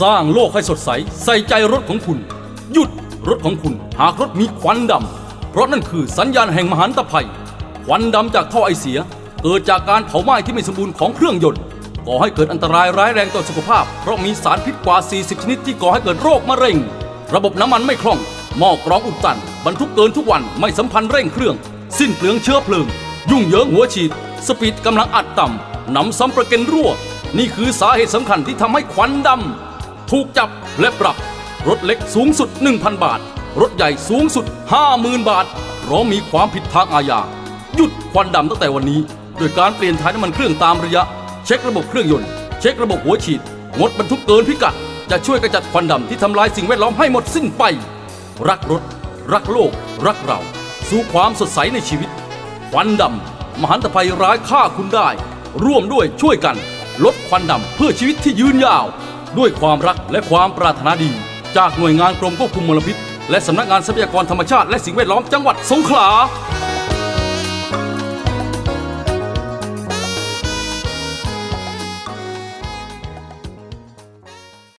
สร้างโลกให้สดใส ใส่ใจรถของคุณ หยุดรถของคุณ หากรถมีควันดำ เพราะนั่นคือสัญญาณแห่งมหันตภัย ควันดำจากท่อไอเสีย เกิดจากการเผาไหม้ที่ไม่สมบูรณ์ของเครื่องยนต์ก่อให้เกิดอันตรายร้ายแรงต่อสุขภาพ เพราะมีสารพิษกว่า 40 ชนิดที่ก่อให้เกิดโรคมะเร็ง ระบบน้ำมันไม่คล่อง หม้อกรองอุดตัน บรรทุกเกินทุกวันไม่สัมพันธ์เร่งเครื่อง สิ้นเปลืองเชื้อเพลิง ยุ่งเหยิงหัวฉีด สปีดกำลังอัดต่ำหนำซ้ำประเกันรั่ว นี่คือสาเหตุสำคัญที่ทำให้ควันดำ ถูกจับและปรับ รถเล็กสูงสุด 1,000 บาท รถใหญ่สูงสุด 50,000 บาทเพราะมีความผิดทางอาญาหยุดควันดำตั้งแต่วันนี้ โดยการเปลี่ยนถ่ายน้ำมันเครื่องตามระยะ เช็คระบบเครื่องยนต์ เช็คระบบหัวฉีด งดบรรทุกเกินพิกัด จะช่วยกระจัดควันดำที่ทำลายสิ่งแวดล้อมให้หมดสิ้นไป รักรถ รักโลก รักเรา สู่ความสดใสในชีวิตควันดำมหันตภัยร้ายฆ่าคุณได้ ร่วมด้วยช่วยกัน ลดควันดำเพื่อชีวิตที่ยืนยาว ด้วยความรักและความปรารถนาดี จากหน่วยงานกรมควบคุมมลพิษ และสำนักงานทรัพยากรธรรมชาติและสิ่งแวดล้อมจังหวัดสงขลา